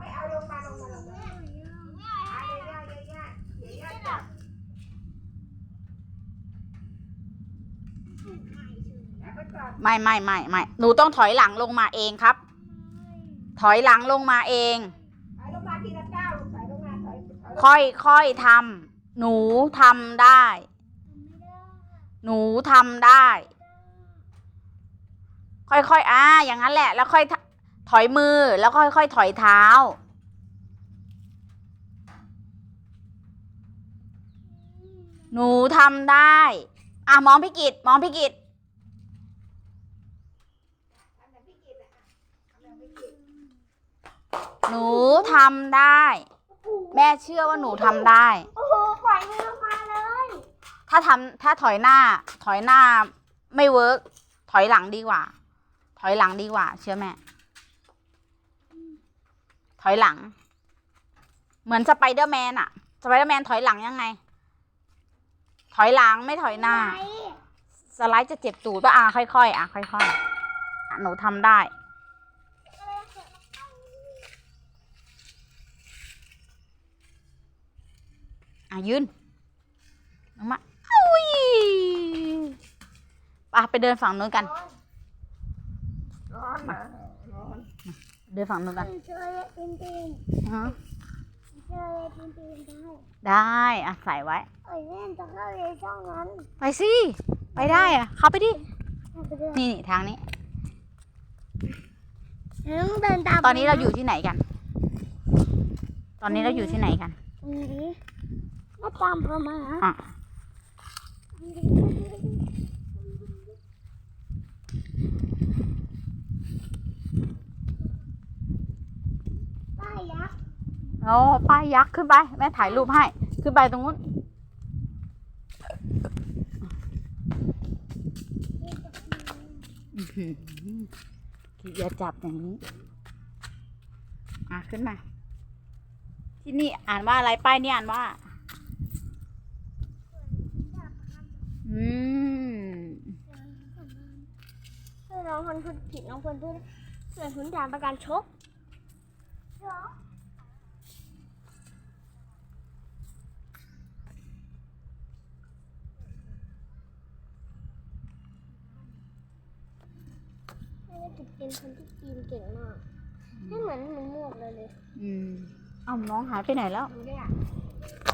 ไม่เอาลงมาลงมาลงมาอะย่าย่าย่าย่าย่าจับแล้วก็จับไม่ไม่ไม่ไม่หนูต้องถอยหลังลงมาเองครับ ถอยหลังลงมาเอง ถอยลงมาทีละก้าวถอยลงมาถอยถอยลงมาค่อยค่อยทำหนูทำได้ หนูทำได้ ค่อยๆอ่าอย่างนั้นแหละ แล้วค่อย ถถอยมือแล้วค่อยๆ ถอยเท้า หนูทำได้ อะมองพี่กิตมองพี่กิตทำแบบพี่กิตอะทำแบบพี่กิตหนูทำได้ แม่เชื่อว่าหนูทำได้ โอ้โหปล่อยมือลงมาเลย ถ้าทำถ้าถอยหน้า ถอยหน้าไม่เวิร์กถอยหลังดีกว่า ถอยหลังดีกว่า เชื่อแม่ ถอยหลัง เหมือนสไปเดอร์แมนอะสไปเดอร์แมนถอยหลังยังไง ถอยหลังไม่ถอยหน้า สไลด์จะเจ็บตูดป่ะอะค่อยๆอะค่อยๆอะหนูทำได้อะยืนลงมาอุ้ยไปไปเดินฝั่งนู้นกันร้อนนะร้อน เดินฝั่งนู้นกันเจอเลยปีนปีนฮะเจอเลยปีนปีนได้ได้อะใส่ไว้เอ้ยเล่นจะเข้าเลยช่องนั้น ไปสิไปได้อะเข้าไปดิเอาไปด้วยนี่นี่ทางนี้ต้องเดินตามตอนนี้เราอยู่ที่ไหนกัน ตอนนี้เราอยู่ที่ไหนกันตรงนี้มาตามเรามาอะ ป้ายักษ์ โอ้ป้ายยักษ์ขึ้นไป แม่ถ่ายรูปให้ ขึ้นไปตรงนู้นอื้อหืออย่าจับอย่างนี้ อะ ขึ้นมา ที่นี่อ่านว่าอะไร ป้ายนี่อ่านว่า อืมคือน้องคนพูดผิดน้องคนพูดส่วนพื้นฐานประกันชก เหรอแม่จะเป็นคนที่ปีนเก่งมากไม่เหมือนเหมือนหมวกเลยเลย อืมเอ้าน้องหายไปไหนแล้วดูเนี่ยเ